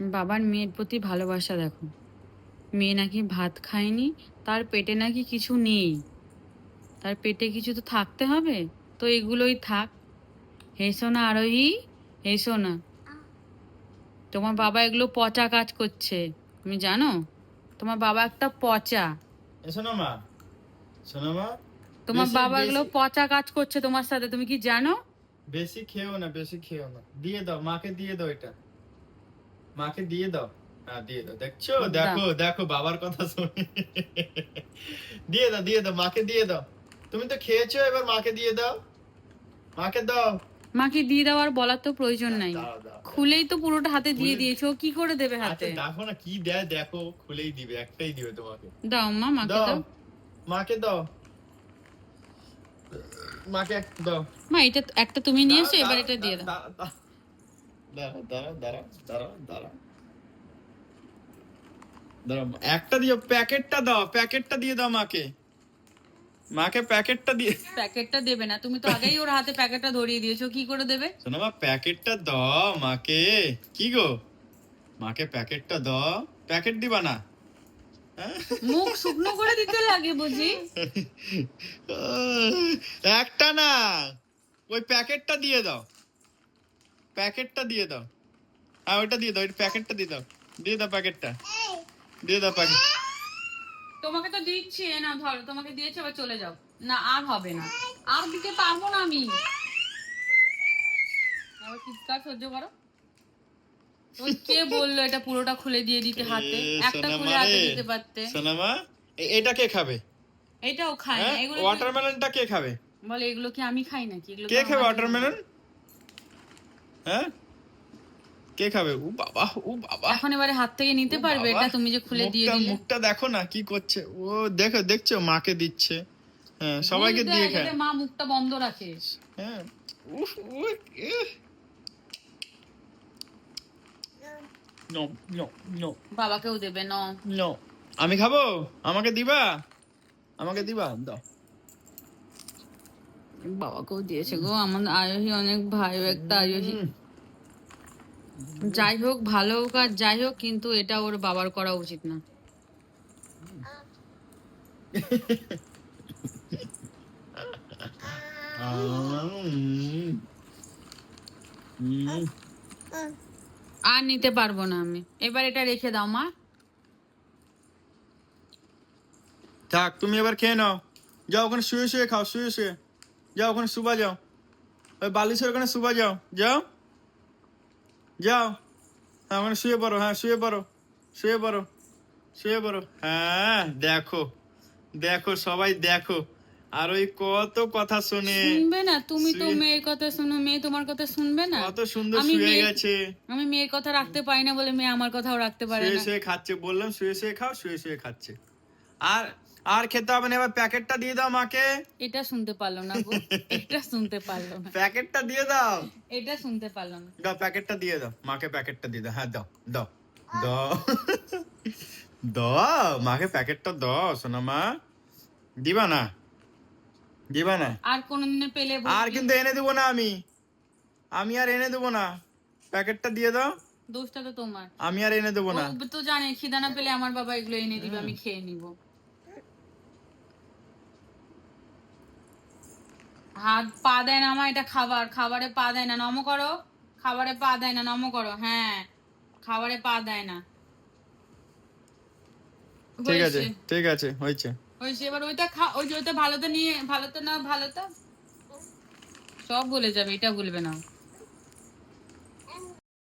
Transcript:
বাবার মেয়ের প্রতি ভালোবাসা দেখো। মেয়ে নাকি ভাত খায়নি তার পেটে নাকি কিছু নেই। তার পেটে কিছু তো থাকতে হবে তো এগুলোই থাক। হেসো না আরোহী হেসো না তোমার বাবা এগুলো পচা কাজ করছে তুমি জানো? তোমার বাবা একটা পচা। মা মা তোমার বাবা এগুলো পচা কাজ করছে তোমার সাথে তুমি কি জানো? বেশি খেও না বেশি খেও না। দিয়ে দাও মাকে দিয়ে দাও এটা। মাকে দিয়ে দাও। দিয়ে দাও। দেখছ? দেখো দেখো বাবার কথা শুনে। দিয়ে দাও দিয়ে দাও মাকে দিয়ে দাও। তুমি তো খেয়েছো এবার মাকে দিয়ে দাও। মাকে দাও। মাকে দিয়ে দেওয়ার বলার তো প্রয়োজন নাই। খুলেই তো পুরোটা হাতে দিয়ে দিয়েছ। কি করে দেবে আচ্ছা হাতে দেখো না কি দেয় দেখো। খুলেই দিবে একটাই দিবে তোমাকে। দাও মা মাকে দাও। মাকে দাও। মাকে দাও। মা এটা একটা তুমি নিয়েছো এবার এটা দিয়ে দাও। একটা দিও প্যাকেটটা দাও প্যাকেটটা দিয়ে দাও মাকে। মাকে প্যাকেটটা দিয়ে প্যাকেটটা দেবে না তুমি তো আগেই ওর হাতে প্যাকেটটা ধরিয়ে দিয়েছ কি করে দেবে? শোনো মা প্যাকেটটা দাও মাকে। কি গো? মাকে প্যাকেটটা দাও। প্যাকেট দিবা না? মুখ শুকনো করে দিতে লাগে বুঝি। একটা না ওই প্যাকেটটা দিয়ে দাও। প্যাকেটটা দিয়ে দাও। হ্যাঁ ওইটা দিয়ে দাও ওই প্যাকেটটা দিয়ে দাও। দিয়ে দাও প্যাকেটটা। দিয়ে দাও প্যাকেট। তোমাকে তো দিচ্ছি না ধরো তোমাকে দিয়েছে এবার চলে যাও। না আর হবে না। আর দিতে পারব না আমি। আবার চিৎকার সহ্য করো। কে বলল এটা পুরোটা খুলে দিয়ে দিতে হাতে? একটা খুলে হাতে দিতে পারতে। সোনামা এটা কে খাবে? এটাও খায় না হ্যাঁ এগুলো ওয়াটারমেলনটা কে খাবে? বলে এগুলো কি আমি খাই নাকি? এগুলো কে খাবে ওয়াটারমেলন হ্যাঁ? কে খাবে? ও বাবা ও বাবা। এখন এবারে হাত থেকে নিতে পারবে এটা তুমি যে খুলে দিয়ে মুখটা- দিলে। মুখটা দেখো না কি করছে। ও দেখো দেখছ? মাকে দিচ্ছে। হ্যাঁ সবাইকে দিয়ে খায়। মা মুখটা বন্ধ রাখে। হ্যাঁ উফ, বাবাকেও দেবে ন no. আমি খাব? আমাকে দিবা? আমাকে দিবা? দাও। বাবাকেও দিয়েছে গো। আমার আয়ুষী অনেক ভাই একটা আয়ুষী যাই হোক, ভালো হোক আর যাই হোক, কিন্তু এটা ওর বাবার করা উচিত না। আর নিতে পারব না আমি। এবার এটা রেখে দাও, মা। থাক, তুমি এবার খেয়ে নাও। যাও ওখানে শুয়ে শুয়ে খাও, শুয়ে শুয়ে। যাও ওখানে শুবা যাও। ওই বালিশের ওখানে শুবা যাও। যাও। যাও। হ্যাঁ ওখানে শুয়ে পড়ো হ্যাঁ শুয়ে পড়ো শুয়ে পড়ো শুয়ে পড়ো। হ্যাঁ দেখো দেখো সবাই দেখো। আর ওই কত কথা শুনে। শুনবে না? তুমি তো শুয়ে- মেয়ের কথা শুনো মেয়ে তোমার কথা শুনবে না? কত সুন্দর শুয়ে গেছে। আমি মেয়ের কথা রাখতে পারি না বলে মেয়ে আমার কথাও রাখতে পারে শুয়ে না। শুয়ে খাচ্ছে বললাম শুয়ে শুয়ে খাও শুয়ে শুয়ে খাচ্ছে। আর আর খেতে হবে না এবার প্যাকেটটা দিয়ে দাও মাকে। এটা শুনতে পারল না গো এটা শুনতে পারল না। প্যাকেটটা দিয়ে দাও। এটা শুনতে পারল না। দাও প্যাকেটটা দিয়ে দাও। মাকে প্যাকেটটা দিয়ে দাও। হ্যাঁ দাও দাও দাও। দাও মাকে প্যাকেটটা দাও সোনা মা। দিবা না? দিবা না? আর কোনোদিনে পেলে আর কিন্তু এনে দেবো না আমি। আমি আর এনে দেবো না। প্যাকেটটা দিয়ে দাও। দোষটা তো তোমার। আমি আর এনে দেবো না। তো জানে খিদানা পেলে আমার বাবা এগুলো এনে দিবে আমি খেয়ে নিব। হাত পা দেয় না আমার এটা খাবার। খাবারে পা দেয় না। নম করো। খাবারে পা দেয় না নম করো। হ্যাঁ খাবারে পা দেয় না। ঠিক আছে ঠিক আছে হয়েছে। হয়েছে এবার ওইটা খা ওই যে ওইটা ভালো তো নিয়ে ভালো তো না ভালো তো সব বলে যাবে এটা বলবে না।